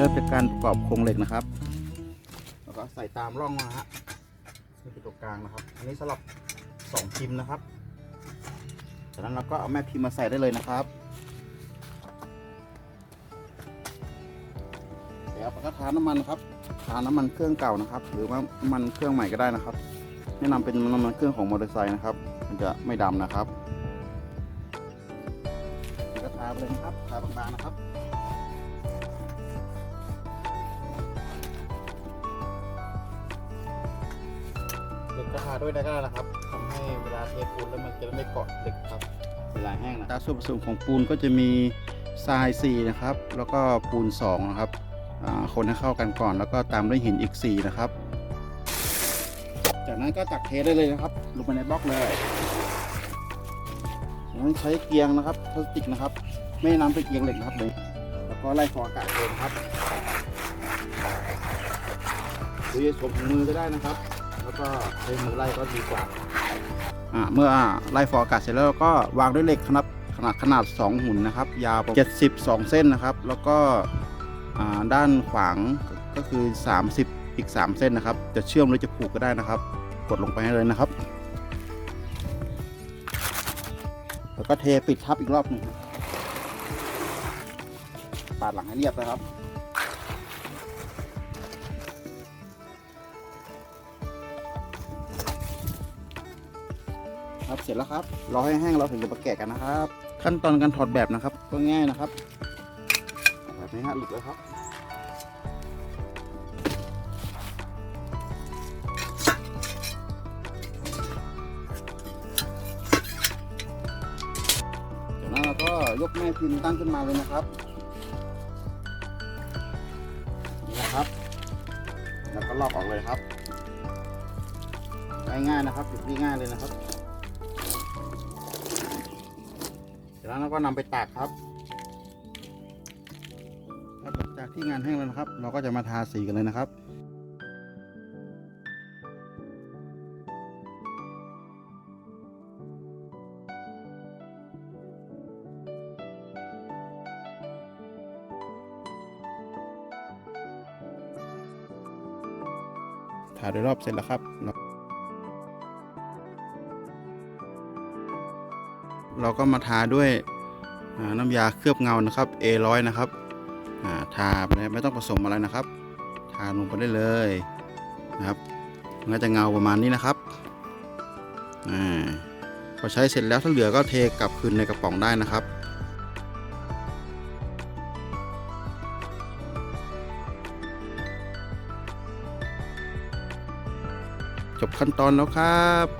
ริ่มจากการประกอบโครงเหล็กนะครับ แล้วก็ใส่ตามร่องนะฮะนี่คือตัวกลางนะครับ อันนี้สำหรับสองพิมพ์นะครับจากนั้นเราก็เอาแม่พิมพ์มาใส่ได้เลยนะครับเดี๋ยวเราก็ทาน้ำมันนะครับทาน้ำมันเครื่องเก่านะครับ หรือว่าน้ำมันเครื่องใหม่ก็ได้นะครับ แนะนำเป็นน้ำมันเครื่องของมอเตอร์ไซค์นะครับ มันจะไม่ดำนะครับก็ทาไปเลยนะครับทาบางๆนะครับ เหล็กก็ทาด้วยได้ก็ได้นะครับทำให้เวลาเทปูนแล้วมันจะไม่เกาะเหล็กครับเวลาแห้งนะตาส่วนผสมของปูนก็จะมีทราย4นะครับ แล้วก็ปูน2นะครับคนให้เข้ากันก่อน แล้วก็ตามด้วยหินอีก 4 นะครับ จากนั้นก็ตักเทได้เลยนะครับ ลงไปในบล็อกเลยนั้นใช้เกียงนะครับพลาสติกนะครับ ไม่นำเป็นเกียงเหล็กนะครับเลยแล้วก็ไล่ฟองอากาศเลยนะครับหรือจะสวมถุงมือก็ได้นะครับ แล้วก็ใช้มือไล่ก็ดีกว่าอ่าเมื่อไล่ฟองอากาศเสร็จแล้วเราก็วางด้วยเหล็กขนาดขนาดขนาด 2 หุ่นนะครับ ยาวประมาณ72 เส้นนะครับ แล้วก็ด้านขวางก็คือ 30 อีก 3 เส้นนะครับ จะเชื่อมหรือจะผูกก็ได้นะครับ กดลงไปให้เลยนะครับ แล้วก็เทปิดทับอีกรอบหนึ่งปาดหลังให้เรียบนะครับ เสร็จแล้วครับรอให้แห้งเราถึงจะมาแกะกันนะครับ ขั้นตอนการถอดแบบนะครับ ก็ง่ายนะครับแบบนี้ฮะหลุดแล้วครับจากนั้นเราก็ยกแม่พิมพ์ตั้งขึ้นมาเลยนะครับนี่นะครับ แล้วก็ลอกออกเลยครับง่ายๆนะครับหยุดง่ายๆเลยนะครับ จากนั้นเราก็นำไปตากครับครับหลังจากที่งานแห้งแล้วนะครับ เราก็จะมาทาสีกันเลยนะครับทาโดยรอบเสร็จแล้วครับ เราก็มาทาด้วยน้ำยาเคลือบเงานะครับ A100 นะครับทาไปเลยไม่ต้องผสมอะไรนะครับ ทาลงไปได้เลยนะครับมันก็จะเงาประมาณนี้นะครับอพอใช้เสร็จแล้วถ้าเหลือก็เทกลับคืนในกระป๋องได้นะครับจบขั้นตอนแล้วครับ